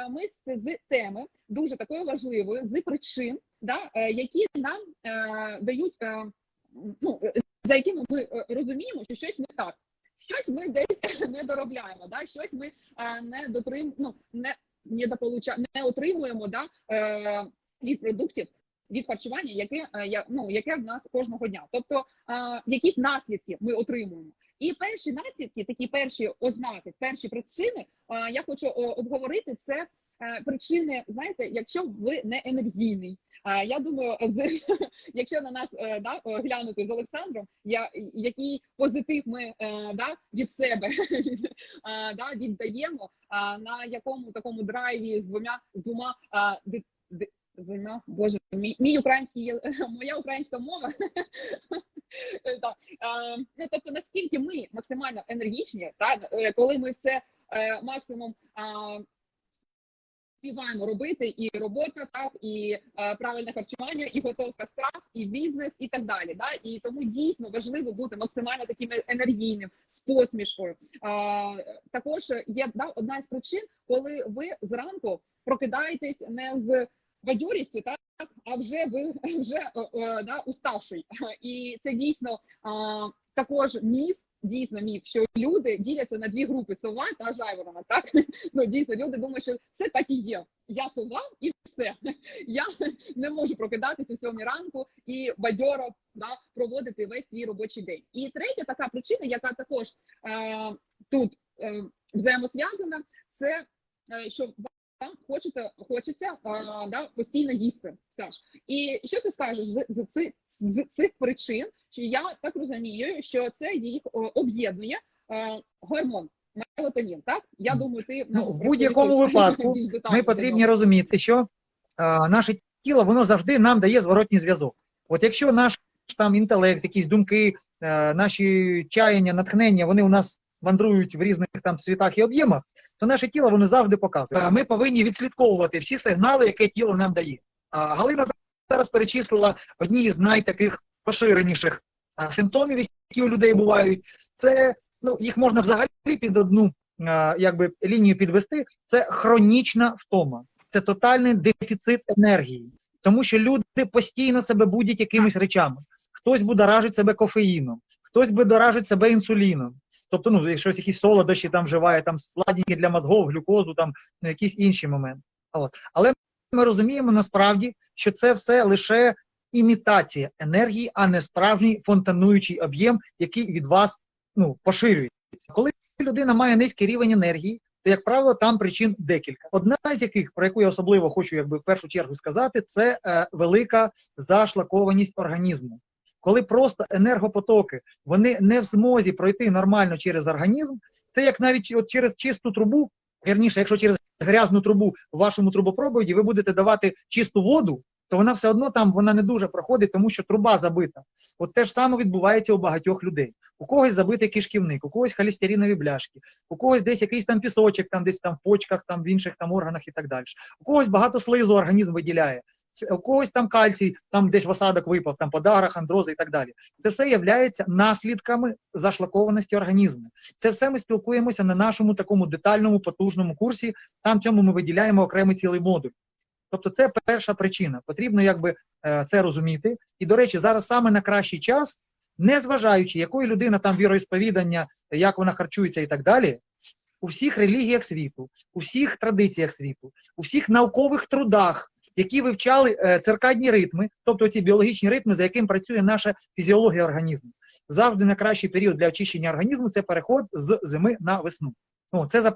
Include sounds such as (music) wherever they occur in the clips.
е, ми з, теми дуже такої важливої, з причин, да, е, які нам е, дають, ну, за якими ми розуміємо, що щось не так. Щось ми десь (laughs) не доробляємо, да? щось ми не дотрим, ну, не, не, дополуча, не отримуємо да, від продуктів, від харчування, яке, ну, яке в нас кожного дня. Тобто е, якісь наслідки ми отримуємо. І перші наслідки, такі перші ознаки, перші причини, я хочу обговорити це е, причини, знаєте, якщо ви не енергійний. А я думаю, з, (laughs) якщо на нас е, да, глянути з Олександром, я, який позитив ми е, да, від себе (laughs) да, віддаємо, на якому такому драйві з двома з двома, боже, мій, мій український (laughs) моя українська мова. А, ну, тобто, наскільки ми максимально енергічні, е, коли ми все е, максимум співаємо робити і робота, і е, правильне харчування, і готовка страв, і бізнес, і так далі. Да? І тому дійсно важливо бути максимально таким енергійним з посмішкою. Також є одна з причин, коли ви зранку прокидаєтесь не з бадьорістю, так а вже ви (laughs) вже е, е, да, уставший. (laughs) І це дійсно також міф. Дійсно, міф, що люди діляться на дві групи сова та жайворона. Так (laughs) ну дійсно люди думають, що це так і є. Я сова і все. Я не можу прокидатися сьомій ранку і бадьоро да, проводити весь свій робочий день. І третя така причина, яка також е, тут е, взаємосв'язана, це е, що вам хочете, хочеться е, да, постійно їсти. Саш. І що ти скажеш з, з, цих, з цих причин? Що я так розумію, що це їх об'єднує е, гормон мелатонін. Так я думаю, ти Ну, в будь-якому (laughs) випадку Ми потрібні розуміти, що е, наше тіло воно завжди нам дає зворотній зв'язок. От якщо наш там інтелект, якісь думки, е, наші чаяння, натхнення, вони у нас вандрують в різних там світах і об'ємах, то наше тіло воно завжди показує. Е, Ми повинні відслідковувати всі сигнали, які тіло нам дає. Галина зараз перечислила одні з найтаких поширеніших е, симптомів, які у людей бувають. Це Ну, їх можна взагалі під одну е, якби, лінію підвести. Це хронічна втома, це тотальний дефіцит енергії, тому що люди постійно себе будять якимись речами. Хтось будоражить себе кофеїном, хтось будоражить себе інсуліном. Тобто, ну, якщо якісь солодощі там вживає, там сладенькі для мозгов, глюкозу, там ну, якісь інші моменти. От. Але ми розуміємо насправді, що це все лише імітація енергії, а не справжній фонтануючий об'єм, який від вас ну, поширюється. Коли людина має низький рівень енергії, то, як правило, там причин декілька. Одна з яких, про яку я особливо хочу якби, в першу чергу сказати, це е, велика зашлакованість організму. Коли просто енергопотоки вони не в змозі пройти нормально через організм, це як навіть от через чисту трубу, вірніше, якщо через грязну трубу в вашому трубопроводі ви будете давати чисту воду, то вона все одно там вона не дуже проходить, тому що труба забита. От те ж саме відбувається у багатьох людей. У когось забитий кишківник, у когось холестеринові бляшки, у когось десь якийсь там пісочок, там десь там в почках, там в інших там органах і так далі. У когось багато слизу організм виділяє. У когось там кальцій, там десь в осадок випав, там подагра, андрози і так далі. Це все є наслідками зашлакованості організму. Це все ми спілкуємося на нашому такому детальному потужному курсі. Там цьому ми виділяємо окремий цілий модуль. Тобто, це перша причина. Потрібно якби е, це розуміти. І до речі, зараз саме на кращий час, не зважаючи, якої людина там віроісповідання, як вона харчується і так далі. У всіх релігіях світу, у всіх традиціях світу, у всіх наукових трудах, які вивчали е, циркадні ритми, тобто ці біологічні ритми, за яким працює наша фізіологія організму. Завжди на кращий період для очищення організму це переход з зими на весну. О, це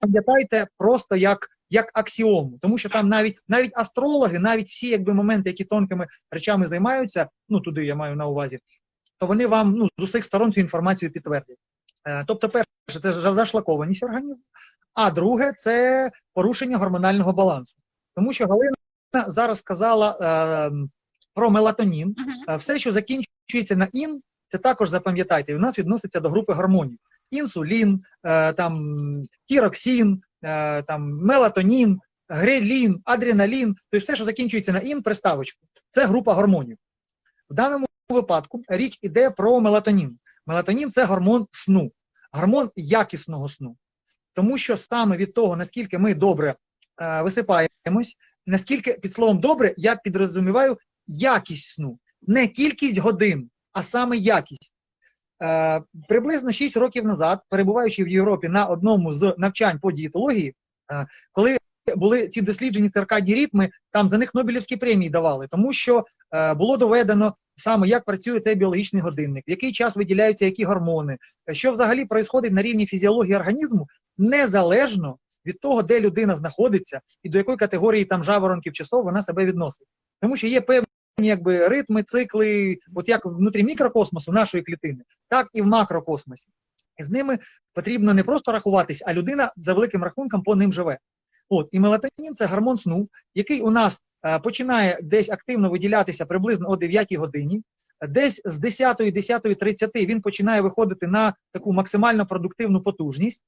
запам'ятайте просто як, як аксіому, тому що там навіть навіть астрологи, навіть всі якби моменти, які тонкими речами займаються, ну туди я маю на увазі, то вони вам ну, з усіх сторон цю інформацію підтвердять. Е, тобто, перше, це зашлакованість організму, а друге це порушення гормонального балансу. Тому що Галина зараз сказала е, про мелатонін. Мгм. Е, Все, що закінчується на ін, це також запам'ятайте, у нас відноситься до групи гормонів: інсулін, е, там тіроксин, е, там мелатонін, грелін, адреналін, тобто все, що закінчується на ін, приставочку, це група гормонів. В даному випадку річ іде про мелатонін. Мелатонін це гормон сну, гормон якісного сну. Тому що саме від того, наскільки ми добре е, висипаємось. Наскільки під словом добре, я підрозуміваю якість сну, не кількість годин, а саме якість. Е, приблизно 6 років назад, перебуваючи в Європі на одному з навчань по дієтології, е, коли були ці досліджені циркадні ритми, там за них Нобелівські премії давали, тому що е, було доведено саме, як працює цей біологічний годинник, в який час виділяються які гормони, е, що взагалі відбувається на рівні фізіології організму, незалежно від того, де людина знаходиться і до якої категорії там жаворонків часов вона себе відносить. Тому що є певні якби ритми, цикли, от як внутрі мікрокосмосу нашої клітини, так і в макрокосмосі. І з ними потрібно не просто рахуватись, а людина за великим рахунком по ним живе. От і мелатонін це гормон сну, який у нас е, починає десь активно виділятися приблизно о 9 годині. Десь з 10 10.30 він починає виходити на таку максимально продуктивну потужність,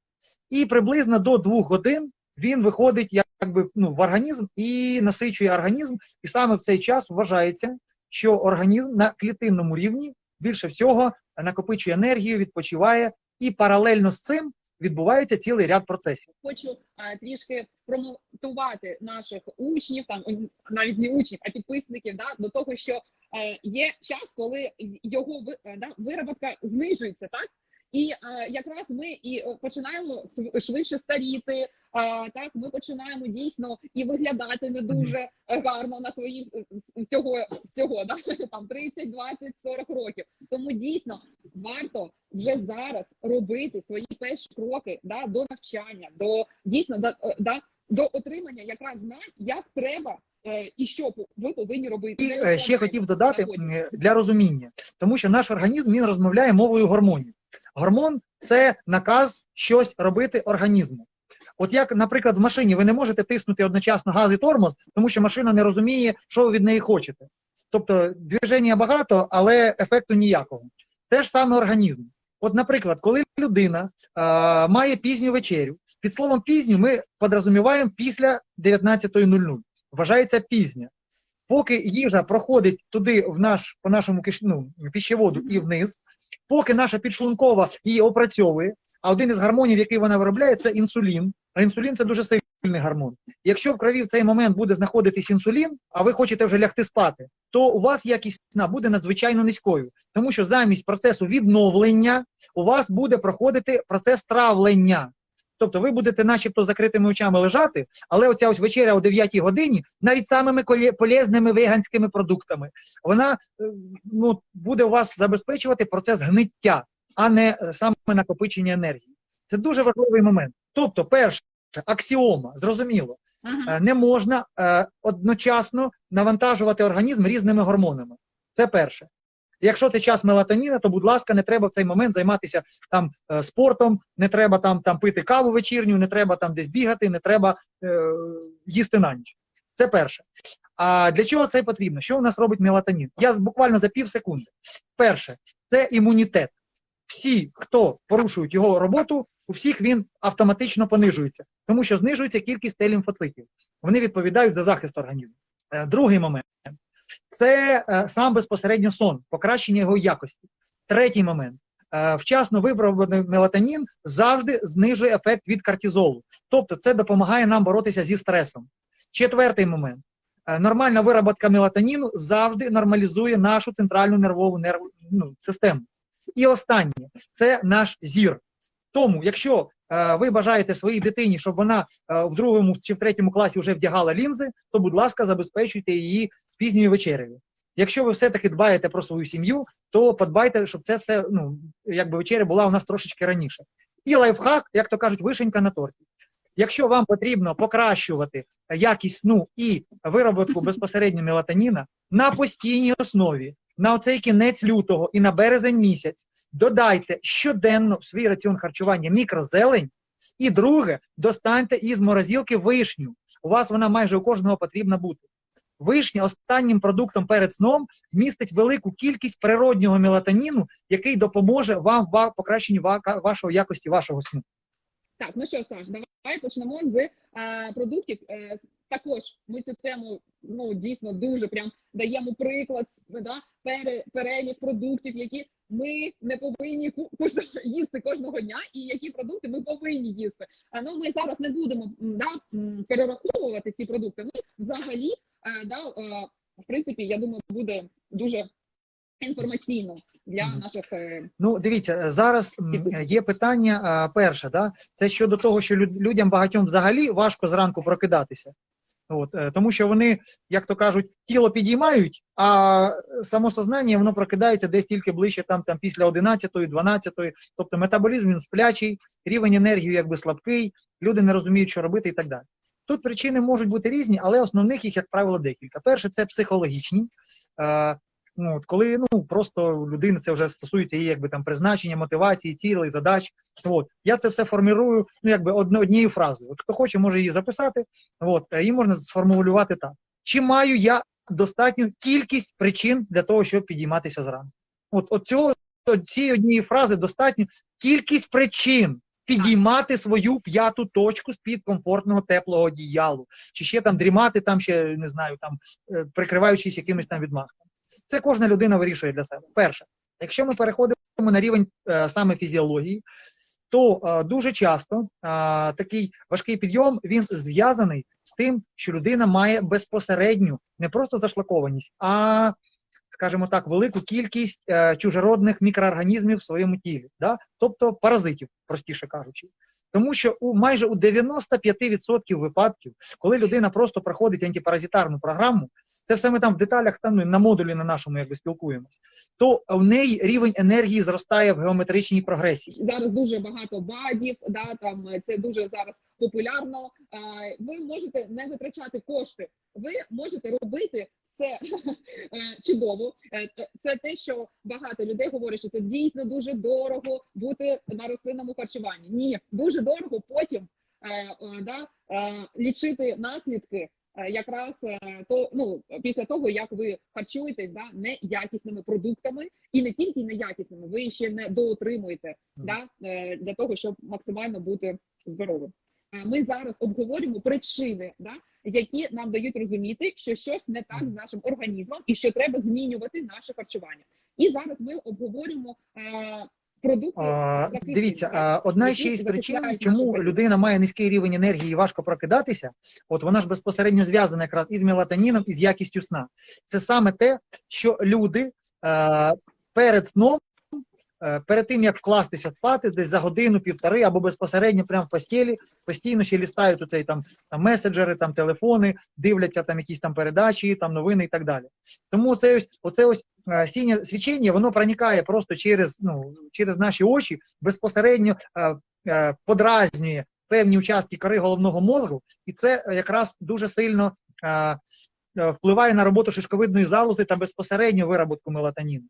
і приблизно до 2 годин він виходить якби ну, в організм і насичує організм. І саме в цей час вважається, що організм на клітинному рівні більше всього накопичує енергію, відпочиває, і паралельно з цим відбувається цілий ряд процесів. хочу а, трішки промотувати наших учнів, там навіть не учнів, а підписників, да, до того, що е, є час, коли його е, да, вироботка знижується, так? І е, якраз ми і е, починаємо швидше старіти. е, так, ми починаємо дійсно і виглядати не дуже гарно на свої всього, всього да? (laughs) там 30, 20, 40 років. Тому дійсно варто вже зараз робити свої перші кроки да, до навчання, до дійсно до, е, да, до отримання якраз знань, як треба і що ви повинні робити. І ще хотів додати для розуміння, тому що наш організм він розмовляє мовою гормонів. Гормон це наказ щось робити організму. От як, наприклад, в машині ви не можете тиснути одночасно газ і тормоз, тому що машина не розуміє, що ви від неї хочете. Тобто движення багато, але ефекту ніякого. Те ж саме організм. От, наприклад, коли людина а, має пізню вечерю, під словом пізню ми подрозуміваємо після 19.00. Вважається пізня. Поки їжа проходить туди, в наш, по нашому киш... ну, пищеводу і вниз, поки наша підшлункова її опрацьовує, а один із гормонів, який вона виробляє, це інсулін. А інсулін це дуже сильний гормон. Якщо в крові в цей момент буде знаходитись інсулін, а ви хочете вже лягти спати, то у вас якість сна буде надзвичайно низькою, тому що замість процесу відновлення у вас буде проходити процес травлення. Тобто ви будете начебто закритими очами лежати, але оця ось вечеря о 9 годині, навіть самими полезними веганськими продуктами, вона е, ну, буде у вас забезпечувати процес гниття, а не е, саме накопичення енергії. Це дуже важливий момент. Тобто, перше, аксіома, зрозуміло, Ага. Е, не можна е, одночасно навантажувати організм різними гормонами. Це перше. Якщо це час мелатоніна, то, будь ласка, не треба в цей момент займатися там е, спортом, не треба там, там пити каву вечірню, не треба там десь бігати, не треба е, їсти на ніч. Це перше. А для чого це потрібно? Що у нас робить мелатонін? Я буквально за пів секунди. Перше, це імунітет. Всі, хто порушують його роботу, у всіх він автоматично понижується, тому що знижується кількість Т-лімфоцитів. Вони відповідають за захист організму. Е, Другий момент це е, сам безпосередньо сон, покращення його якості. Третій момент. е, Вчасно вироблений мелатонін завжди знижує ефект від кортизолу. Тобто це допомагає нам боротися зі стресом. Четвертий момент. Е, Нормальна вироботка мелатоніну завжди нормалізує нашу центральну нервову нерву, ну, систему. І останнє це наш зір. Тому, якщо е, ви бажаєте своїй дитині, щоб вона е, в другому чи в третьому класі вже вдягала лінзи, то, будь ласка, забезпечуйте її пізньою вечерею. Якщо ви все-таки дбаєте про свою сім'ю, то подбайте, щоб це все, ну, якби вечеря була у нас трошечки раніше. І лайфхак, як то кажуть, вишенька на торті. Якщо вам потрібно покращувати якість сну і вироботку (laughs) безпосередньо мелатоніна на постійній основі, на оцей кінець лютого і на березень місяць, додайте щоденно в свій раціон харчування мікрозелень. І друге, достаньте із морозилки вишню. У вас вона майже у кожного потрібна бути. Вишня останнім продуктом перед сном містить велику кількість природнього мелатоніну, який допоможе вам в покращенні ва- вашої якості вашого сну. Так, ну що, Саш, давай почнемо з е, продуктів, е, також ми цю тему ну дійсно дуже прям даємо приклад, да, пере, перелік продуктів, які ми не повинні їсти кожного дня, і які продукти ми повинні їсти. А ну ми зараз не будемо да, перераховувати ці продукти. Ми взагалі е, да, е, в принципі, я думаю, буде дуже інформаційно для наших е, Ну, дивіться, зараз є питання перше, да? це щодо того, що люд- людям багатьом взагалі важко зранку прокидатися. От, е, тому що вони, як то кажуть, тіло підіймають, а самосознання воно прокидається десь тільки ближче там, там після 11-ї, 12-ї. Тобто метаболізм він сплячий, рівень енергії якби слабкий, люди не розуміють, що робити і так далі. Тут причини можуть бути різні, але основних їх, як правило, декілька. Перше, це психологічні. Ну, от коли ну просто у людини це вже стосується її якби там призначення, мотивації, цілей, задач. От я це все формірую, ну якби одно, однією фразою. От хто хоче, може її записати. От її можна сформулювати так: чи маю я достатню кількість причин для того, щоб підійматися зранку? От, от цього от цієї однієї фрази достатньо кількість причин. Підіймати свою п'яту точку з-під комфортного теплого одіялу, чи ще там дрімати, там ще не знаю, там е, прикриваючись якимись там відмахами. Це кожна людина вирішує для себе. Перше, якщо ми переходимо на рівень е, саме фізіології, то е, дуже часто е, такий важкий підйом він зв'язаний з тим, що людина має безпосередню не просто зашлакованість, а скажімо так, велику кількість е, чужородних мікроорганізмів в своєму тілі, да? тобто паразитів, простіше кажучи. Тому що у майже у 95% випадків, коли людина просто проходить антипаразитарну програму, це все ми там в деталях там ну, на модулі на нашому якби спілкуємось, то в неї рівень енергії зростає в геометричній прогресії. зараз дуже багато бадів, да там це дуже зараз популярно. Е, Ви можете не витрачати кошти, ви можете робити це е, чудово. Е, Це те, що багато людей говорять, що це дійсно дуже дорого бути на рослинному харчуванні. Ні, дуже дорого потім е, да, лічити наслідки. Якраз то ну після того як ви харчуєтесь да неякісними продуктами і не тільки неякісними, ви ще не доотримуєте да, е, для того, щоб максимально бути здоровим. Ми зараз обговорюємо причини, да, які нам дають розуміти, що щось не так з нашим організмом і що треба змінювати наше харчування. І зараз ми обговорюємо е, продукти. А, дивіться, а, одна ще із причин, чому людина має низький рівень енергії і важко прокидатися, от вона ж безпосередньо зв'язана якраз із мелатоніном і з якістю сна. Це саме те, що люди е, перед сном, перед тим як вкластися спати, десь за годину, півтори або безпосередньо прямо в постілі, постійно ще лістають оцей там, там меседжери, там телефони, дивляться там якісь там передачі, там новини і так далі. Тому це ось оце ось е, сінє свічення, воно проникає просто через ну через наші очі, безпосередньо е, е, подразнює певні участки кори головного мозку, і це е, якраз дуже сильно е, е, впливає на роботу шишковидної залози та безпосередньо вироботку мелатоніну.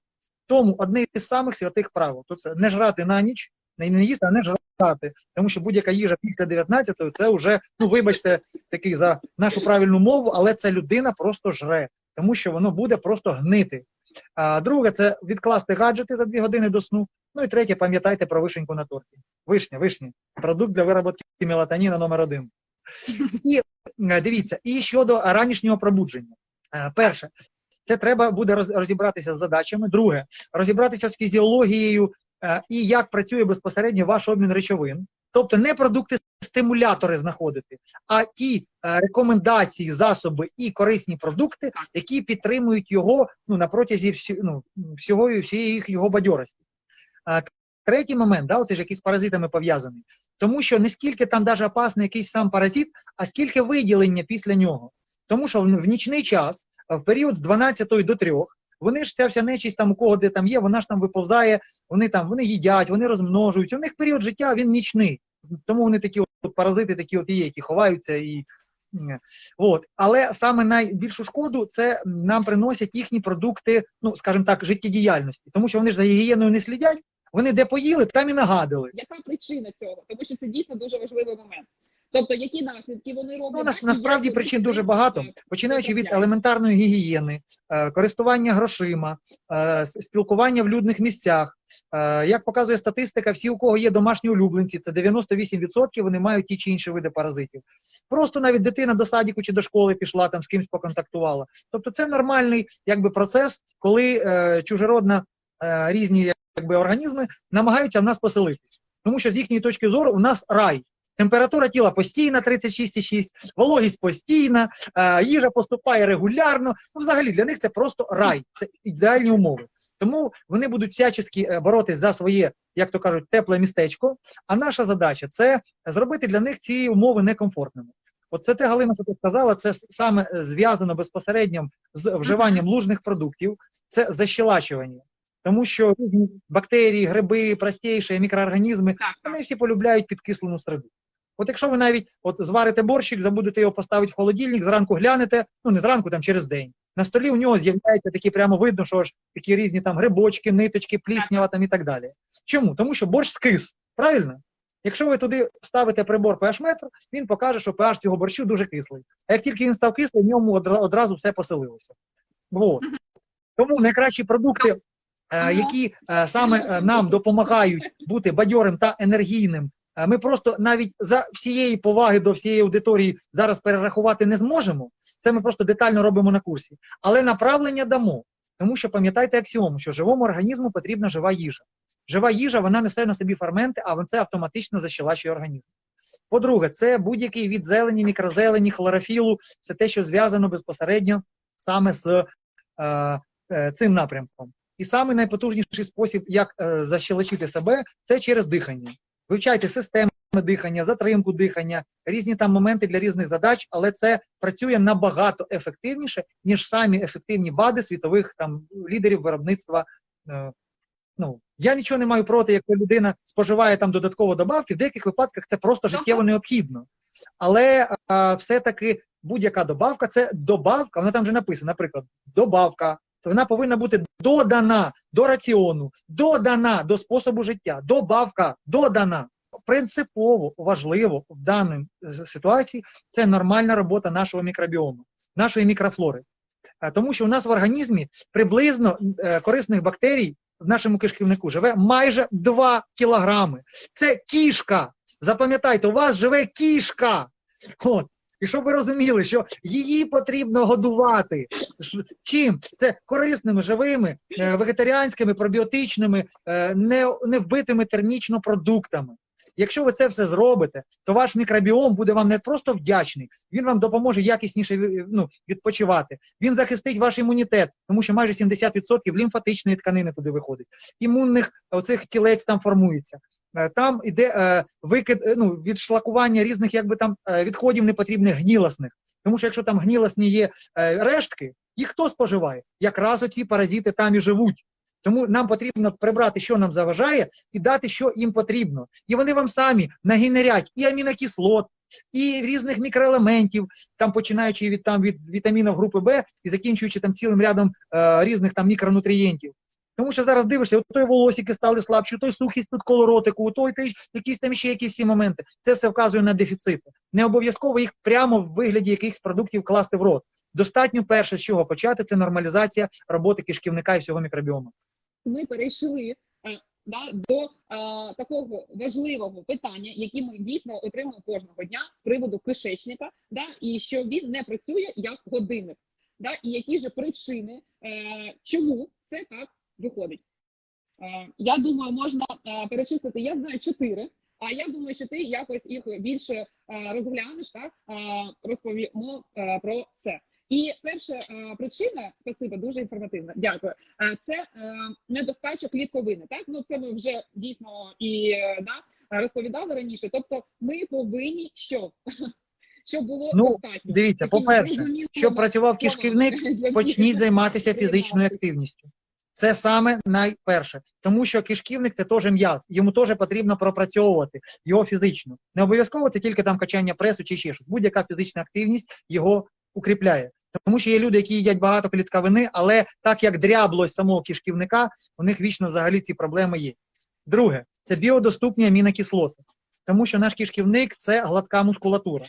Тому одне із самих святих правил то це не жрати на ніч, не їсти, а не жрати. Тому що будь-яка їжа після 19-ї це вже, ну вибачте, такий за нашу правильну мову, але це людина просто жре, тому що воно буде просто гнити. А друге, це відкласти гаджети за дві години до сну. Ну і третє, пам'ятайте про вишеньку на торті. Вишня, вишня. Продукт для вироботки мелатоніна номер один. І дивіться, і щодо ранішнього пробудження. Е, Перше, це треба буде розібратися з задачами. Друге, розібратися з фізіологією е, і як працює безпосередньо ваш обмін речовин. Тобто не продукти стимулятори знаходити, а ті е, рекомендації, засоби і корисні продукти, які підтримують його ну, на протязі всі, ну, всього всієї його бадьорості. А, третій момент, да, от, який з паразитами пов'язаний, тому що не скільки там даже опасний якийсь сам паразит, а скільки виділення після нього. Тому що в, нічний час, в період з 12 до 3, вони ж ця вся нечисть там у кого де там є, вона ж там виповзає, вони там вони їдять, вони розмножуються. У них період життя він нічний. Тому вони такі от паразити, такі от є, які ховаються і. От. Але саме найбільшу шкоду це нам приносять їхні продукти, ну скажімо так, життєдіяльності, тому що вони ж за гігієною не слідять, вони де поїли, там і нагадили. Яка причина цього? Тому що це дійсно дуже важливий момент. Тобто, які наслідки вони роблять? Ну, да, нас, насправді причин дуже багато, е, починаючи від елементарної гігієни, е, користування грошима, е, спілкування в людних місцях. Е, Як показує статистика, всі, у кого є домашні улюбленці, це 98% вони мають ті чи інші види паразитів. Просто навіть дитина до садіку чи до школи пішла, там з кимось поконтактувала. Тобто це нормальний якби, процес, коли е, чужеродна е, різні якби, організми намагаються в нас поселитись. Тому що з їхньої точки зору у нас рай. Температура тіла постійна 36,6, вологість постійна, е, їжа поступає регулярно. Ну, взагалі для них це просто рай, це ідеальні умови. Тому вони будуть всячески е, боротись за своє, як то кажуть, тепле містечко. А наша задача це зробити для них ці умови некомфортними. Оце те, Галина, що ти сказала, це саме е, зв'язано безпосередньо з вживанням лужних продуктів, це защелачування. Тому що різні бактерії, гриби, простіші мікроорганізми, вони всі полюбляють підкислену середу. От якщо ви навіть от зварите борщик, забудете його поставити в холодильник, зранку глянете, ну не зранку, там через день. На столі у нього з'являється такі прямо видно, що ж такі різні там грибочки, ниточки, пліснява там і так далі. Чому? Тому що борщ скис, правильно? Якщо ви туди вставите прибор pH метр, він покаже, що pH цього борщу дуже кислий. А як тільки він став кислий, в ньому одразу все поселилося. Вот. Тому найкращі продукти, е, які е, саме е, нам допомагають бути бадьорим та енергійним, ми просто навіть за всієї поваги до всієї аудиторії зараз перерахувати не зможемо. Це ми просто детально робимо на курсі. Але направлення дамо. Тому що пам'ятайте аксіому, що живому організму потрібна жива їжа. Жива їжа вона несе на собі ферменти, а це автоматично защелачує організм. По-друге, це будь-який від зелені, мікрозелені, хлорофілу, це те, що зв'язано безпосередньо саме з е, е, цим напрямком. І найпотужніший спосіб, як е, защелочити себе, це через дихання. Вивчайте системи дихання, затримку дихання, різні там моменти для різних задач, але це працює набагато ефективніше, ніж самі ефективні БАДи світових там лідерів виробництва. Е, ну, я нічого не маю проти, якщо людина споживає там додатково добавки, в деяких випадках це просто життєво необхідно. Але е, все-таки будь-яка добавка це добавка, вона там вже написана, наприклад, добавка. Вона повинна бути додана до раціону, додана до способу життя, добавка, додана. Принципово важливо в даній ситуації це нормальна робота нашого мікробіому, нашої мікрофлори. Е, Тому що у нас в організмі приблизно е, корисних бактерій в нашому кишківнику живе майже 2 кілограми. Це кішка. Запам'ятайте, у вас живе кішка. От. І щоб ви розуміли, що її потрібно годувати. Чим? Це корисними, живими, е, вегетаріанськими, пробіотичними, е, не, не вбитими термічно продуктами. Якщо ви це все зробите, то ваш мікробіом буде вам не просто вдячний, він вам допоможе якісніше ну, відпочивати. Він захистить ваш імунітет, тому що майже 70% лімфатичної тканини туди виходить. Імунних оцих тілець там формується. Е, Там іде е, викид, е, ну, відшлакування різних якби там відходів непотрібних гнілосних. Тому що якщо там гнілосні є рештки, їх хто споживає? Якраз оці паразити там і живуть. Тому нам потрібно прибрати, що нам заважає, і дати, що їм потрібно. І вони вам самі нагенерять і амінокислот, і різних мікроелементів, там починаючи від там від вітамінів групи Б і закінчуючи там цілим рядом е, різних там мікронутрієнтів. Тому що зараз дивишся, у той волосики стали слабші, той сухість тут коло ротику, той той якісь там ще якісь всі моменти. Це все вказує на дефіцити. Не обов'язково їх прямо в вигляді якихось продуктів класти в рот. Достатньо перше, з чого почати, це нормалізація роботи кишківника і всього мікробіому. ми перейшли е, да, до е, такого важливого питання, яке ми дійсно отримуємо кожного дня з приводу кишечника, да, і що він не працює як годинник. Да, і які ж причини, е, чому це так виходить? Е, я думаю, можна е, перечислити. Я знаю чотири. А я думаю, що ти якось їх більше е, розглянеш, так е, розповімо про це. І перша причина, спасибо, дуже інформативно. Дякую. Це недостача клітковини. Так, ну це ми вже дійсно і да, розповідали раніше. Тобто, ми повинні що? (laughs) Щоб було Ну, достатньо. Дивіться, по-перше, щоб працював кишківник, почніть займатися фізичною активністю. Це саме найперше, тому що кишківник це теж м'яз, йому теж потрібно пропрацьовувати його фізично. Не обов'язково це тільки там качання пресу чи ще щось. Будь-яка фізична активність його укріпляє. Тому що є люди, які їдять багато клітковини, але так як дряблость самого кишківника, у них вічно взагалі ці проблеми є. Друге, це біодоступні амінокислоти. тому що наш кишківник це гладка мускулатура.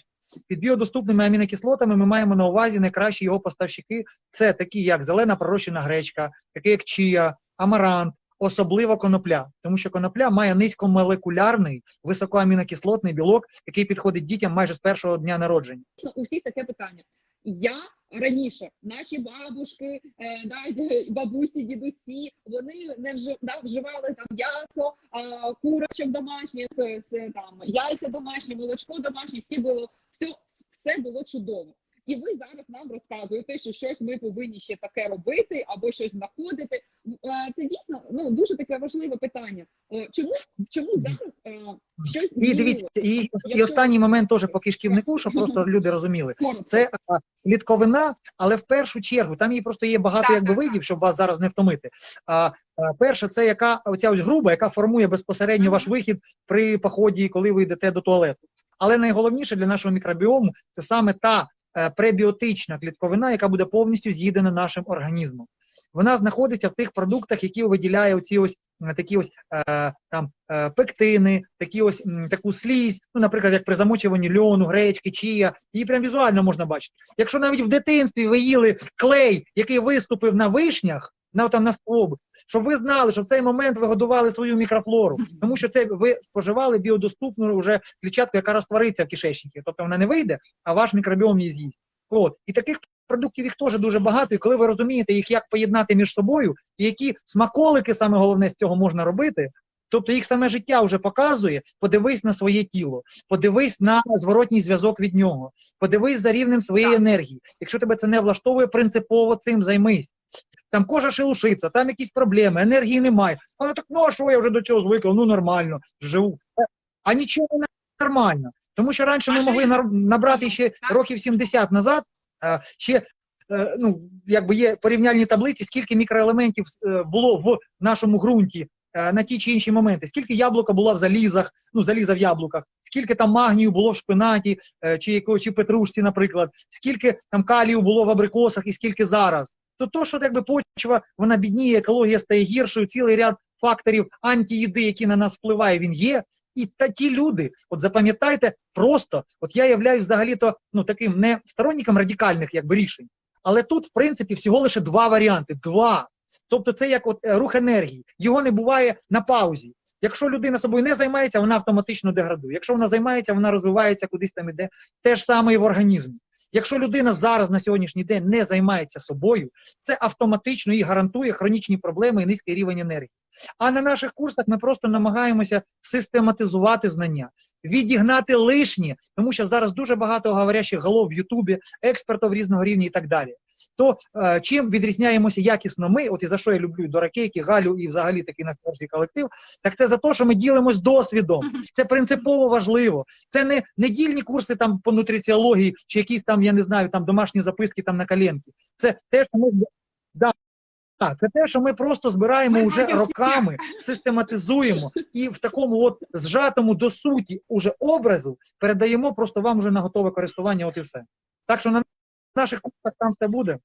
Під біодоступними амінокислотами ми маємо на увазі найкращі його поставщики. Це такі, як зелена пророщена гречка, такі як чия, амарант, особливо конопля, тому що конопля має низькомолекулярний високоамінокислотний білок, який підходить дітям майже з першого дня народження. Дійсно, у всіх таке питання. Я раніше, наші бабушки, е, да, (laughs) бабусі, дідусі, вони не вжив, да, вживали там м'ясо, курочок домашніх, е, це там яйця домашні, молочко домашнє, всі було все, все було чудово. І ви зараз нам розказуєте, що щось ми повинні ще таке робити або щось знаходити. Е, Це дійсно ну дуже таке важливе питання. Е, Чому чому зараз е, щось І дивіться, і, і останній момент теж по кишківнику, щоб просто (laughs) люди розуміли. Це а, клітковина, але в першу чергу там її просто є багато Так, якби так, видів, щоб вас зараз не втомити. А, перша це яка оця ось груба, яка формує безпосередньо ваш вихід при поході, коли ви йдете до туалету. Але найголовніше для нашого мікробіому це саме та пребіотична клітковина, яка буде повністю з'їдена нашим організмом. Вона знаходиться в тих продуктах, які виділяє оці ось е, такі ось е, там е, пектини, такі ось таку слізь, ну, наприклад, як при замочуванні льону, гречки, чия, її прям візуально можна бачити. Якщо навіть в дитинстві ви їли клей, який виступив на вишнях, на там на спроби, щоб ви знали, що в цей момент ви годували свою мікрофлору, тому що це ви споживали біодоступну вже клітчатку, яка розтвориться в кишечнику. Тобто вона не вийде, а ваш мікробіом її з'їсть. От і таких продуктів їх теж дуже багато. І коли ви розумієте, їх як поєднати між собою, і які смаколики саме головне з цього можна робити. Тобто їх саме життя вже показує. Подивись на своє тіло, подивись на зворотній зв'язок від нього, подивись за рівнем своєї енергії. Якщо тебе це не влаштовує, принципово цим займись. Там кожа шелушиться, там якісь проблеми, енергії немає. Ну так ну а що я вже до цього звикла? Ну нормально, живу. А нічого не нормально. Тому що раніше ми могли набрати ще років 70 назад. е, Ще е, ну, якби є порівняльні таблиці, скільки мікроелементів е, було в нашому ґрунті е, на ті чи інші моменти, скільки яблука було в залізах, ну заліза в яблуках, скільки там магнію було в шпинаті е, чи чи петрушці, наприклад, скільки там калію було в абрикосах і скільки зараз. То то, що якби почва, вона бідніє, екологія стає гіршою, цілий ряд факторів антиїди, які на нас впливає, він є. І та ті люди, от запам'ятайте, просто от я являюсь взагалі-то ну таким не сторонником радикальних якби рішень. Але тут, в принципі, всього лише два варіанти. Два. Тобто, це як от е, рух енергії. Його не буває на паузі. Якщо людина собою не займається, вона автоматично деградує. Якщо вона займається, вона розвивається, кудись там іде. Те ж саме і в організмі. Якщо людина зараз на сьогоднішній день не займається собою, це автоматично і гарантує хронічні проблеми і низький рівень енергії. А на наших курсах ми просто намагаємося систематизувати знання, відігнати лишнє, тому що зараз дуже багато говорящих голов в Ютубі, експертів різного рівня і так далі. То е, чим відрізняємося якісно ми, от і за що я люблю Доракейки, Галю і взагалі такий наш перший колектив, так це за те, що ми ділимось досвідом. Це принципово важливо. Це не недільні курси там по нутриціології чи якісь там, я не знаю, там домашні записки там на коленки. Це те, що ми да, так, це те, що ми просто збираємо Ми вже роками, систематизуємо і в такому от зжатому до суті уже образу передаємо просто вам вже на готове користування. От і все. Так що на наших курсах там все буде.